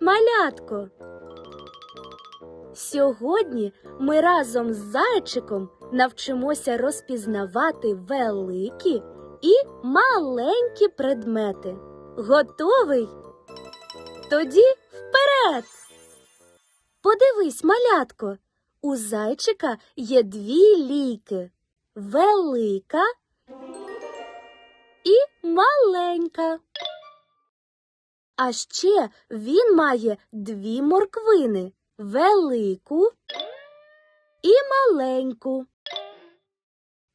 малятко! Сьогодні ми разом з зайчиком навчимося розпізнавати великі і маленькі предмети. Готовий? Тоді вперед! Подивись, малятко, у зайчика є дві лійки велика і маленька. А ще він має дві морквини велику і маленьку.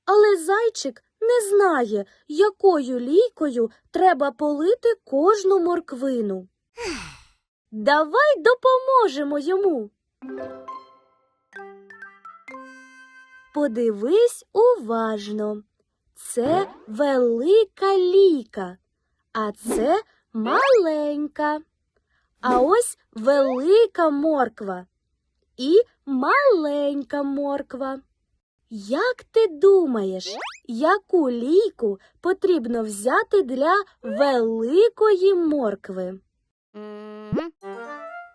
Але зайчик не знає, якою лійкою треба полити кожну морквину. Давай допоможемо йому. Подивись уважно. Це велика лійка, а це маленька. А ось велика морква і маленька морква. Як ти думаєш, яку лійку потрібно взяти для великої моркви?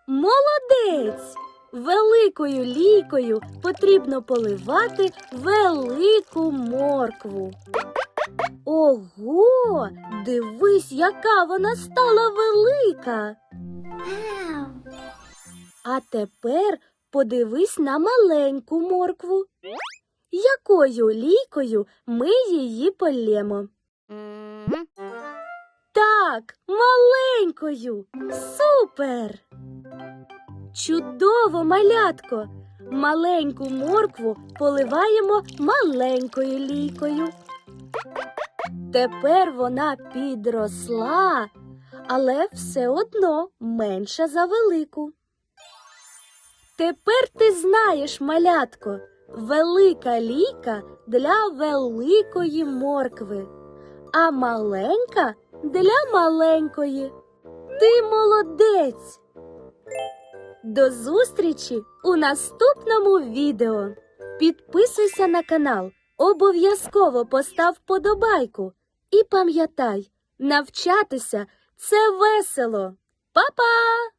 Молодець! Великою лійкою потрібно поливати велику моркву. Ого, дивись, яка вона стала велика. А тепер подивись на маленьку моркву. Якою лійкою ми її полємо? Так, маленькою. Супер! Чудово, малятко! Маленьку моркву поливаємо маленькою лійкою. Тепер вона підросла, але все одно менша за велику. Тепер ти знаєш, малятко, велика лійка для великої моркви, а маленька для маленької. Ти молодець! До зустрічі у наступному відео. Підписуйся на канал, обов'язково постав подобайку. І пам'ятай, навчатися це весело. Па-па!